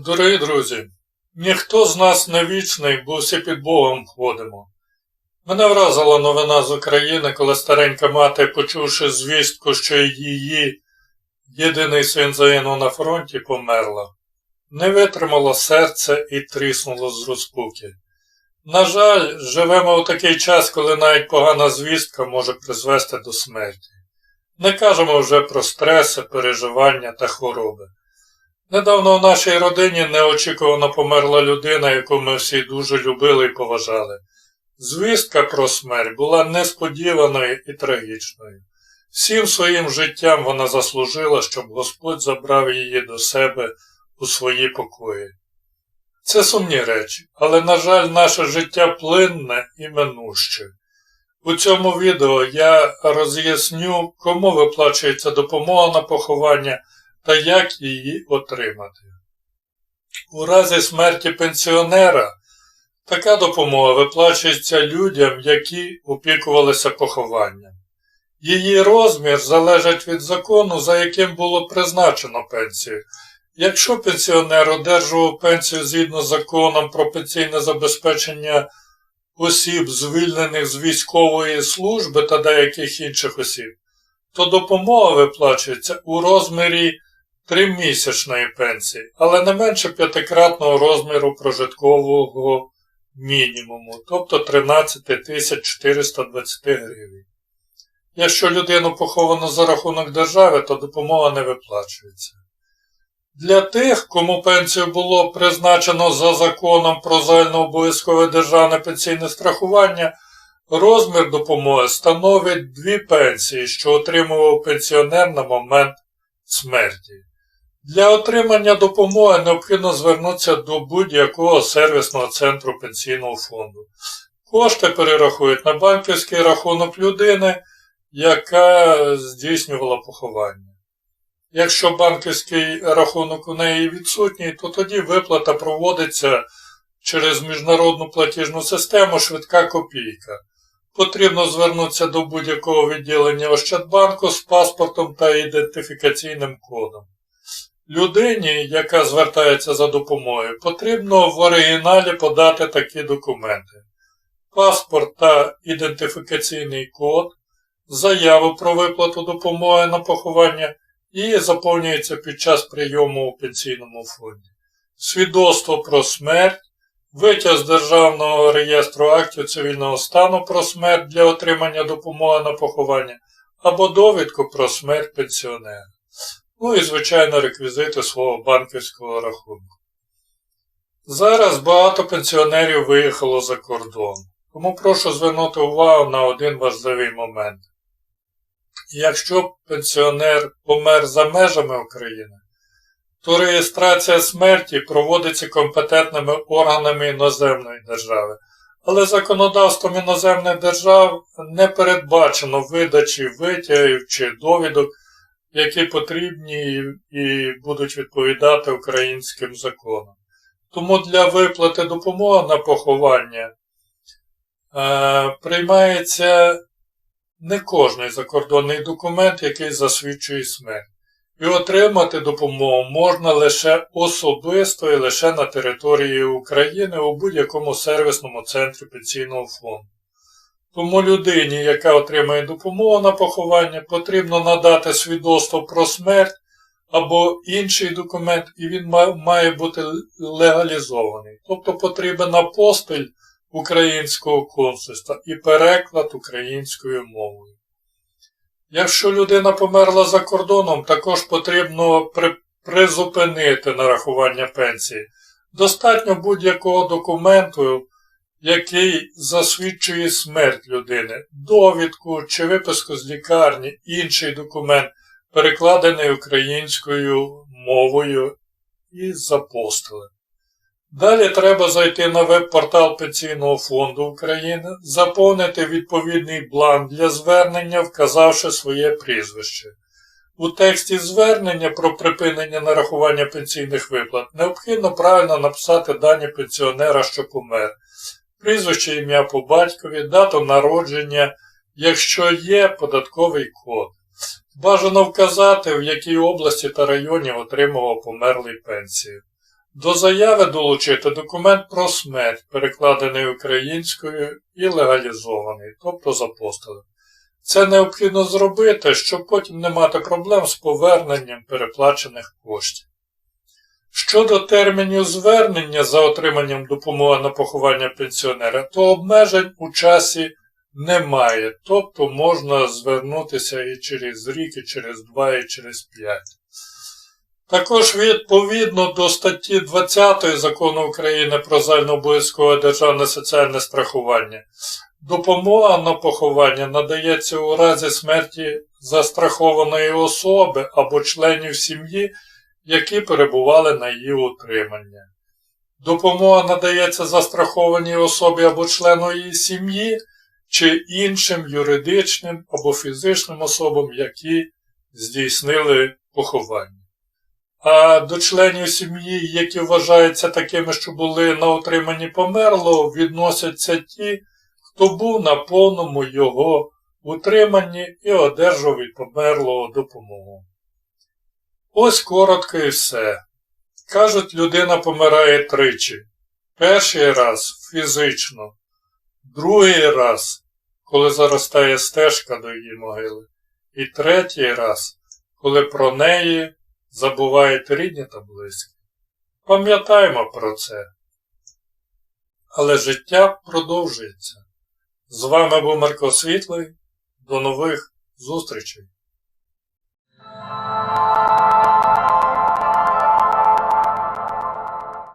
Дорогі друзі, ніхто з нас не вічний, бо всі під Богом ходимо. Мене вразила новина з України, коли старенька мати, почувши звістку, що її єдиний син загинув на фронті, померла. Не витримало серце і тріснуло з розпуки. На жаль, живемо у такий час, коли навіть погана звістка може призвести до смерті. Не кажемо вже про стреси, переживання та хвороби. Недавно в нашій родині неочікувано померла людина, яку ми всі дуже любили і поважали. Звістка про смерть була несподіваною і трагічною. Всім своїм життям вона заслужила, щоб Господь забрав її до себе у свої покої. Це сумні речі, але, на жаль, наше життя плинне і минуще. У цьому відео я роз'ясню, кому виплачується допомога на поховання та як її отримати. У разі смерті пенсіонера така допомога виплачується людям, які опікувалися похованням. Її розмір залежить від закону, за яким було призначено пенсію. Якщо пенсіонер одержував пенсію згідно з законом про пенсійне забезпечення осіб, звільнених з військової служби та деяких інших осіб, то допомога виплачується у розмірі тримісячної пенсії, але не менше п'ятикратного розміру прожиткового мінімуму, тобто 13 420 гривень. Якщо людину поховано за рахунок держави, то допомога не виплачується. Для тих, кому пенсію було призначено за законом про загальнообов'язкове державне пенсійне страхування, розмір допомоги становить дві пенсії, що отримував пенсіонер на момент смерті. Для отримання допомоги необхідно звернутися до будь-якого сервісного центру пенсійного фонду. Кошти перерахують на банківський рахунок людини, яка здійснювала поховання. Якщо банківський рахунок у неї відсутній, то тоді виплата проводиться через міжнародну платіжну систему швидка копійка. Потрібно звернутися до будь-якого відділення Ощадбанку з паспортом та ідентифікаційним кодом. Людині, яка звертається за допомогою, потрібно в оригіналі подати такі документи: паспорт та ідентифікаційний код, заяву про виплату допомоги на поховання і заповнюється під час прийому у пенсійному фонді, свідоцтво про смерть, витяг з Державного реєстру актів цивільного стану про смерть для отримання допомоги на поховання або довідку про смерть пенсіонера. Ну і, звичайно, реквізити свого банківського рахунку. Зараз багато пенсіонерів виїхало за кордон, тому прошу звернути увагу на один важливий момент. Якщо пенсіонер помер за межами України, то реєстрація смерті проводиться компетентними органами іноземної держави. Але законодавством іноземних держав не передбачено видачі витягів чи довідок, які потрібні і будуть відповідати українським законам. Тому для виплати допомоги на поховання е, приймається не кожний закордонний документ, який засвідчує смерть. І отримати допомогу можна лише особисто і лише на території України у будь-якому сервісному центрі пенсійного фонду. Тому людині, яка отримає допомогу на поховання, потрібно надати свідоцтво про смерть або інший документ, і він має бути легалізований. Тобто потрібен апостиль українського консульства і переклад українською мовою. Якщо людина померла за кордоном, також потрібно при... призупинити нарахування пенсії. Достатньо будь-якого документу, який засвідчує смерть людини, довідку чи виписку з лікарні, інший документ, перекладений українською мовою і запостили. Далі треба зайти на веб-портал Пенсійного фонду України, заповнити відповідний бланк для звернення, вказавши своє прізвище. У тексті звернення про припинення нарахування пенсійних виплат необхідно правильно написати дані пенсіонера, що помер, прізвище ім'я по батькові, дату народження, якщо є податковий код. Бажано вказати, в якій області та районі отримував померлий пенсію. До заяви долучити документ про смерть, перекладений українською і легалізований, тобто з апостолем. Це необхідно зробити, щоб потім не мати проблем з поверненням переплачених коштів. Щодо термінів звернення за отриманням допомоги на поховання пенсіонера, то обмежень у часі немає, тобто можна звернутися і через рік, і через два, і через п'ять. Також відповідно до статті 20 Закону України про загальнообов'язкове державне соціальне страхування, допомога на поховання надається у разі смерті застрахованої особи або членів сім'ї, які перебували на її утримання. Допомога надається застрахованій особі або члену її сім'ї чи іншим юридичним або фізичним особам, які здійснили поховання. А до членів сім'ї, які вважаються такими, що були на утриманні померлого, відносяться ті, хто був на повному його утриманні і одержав від померлого допомогу. Ось коротко і все. Кажуть, людина помирає тричі. Перший раз фізично, другий раз, коли заростає стежка до її могили, і третій раз, коли про неї забувають рідні та близькі. Пам'ятаємо про це. Але життя продовжується. З вами був Марко Світлий. До нових зустрічей!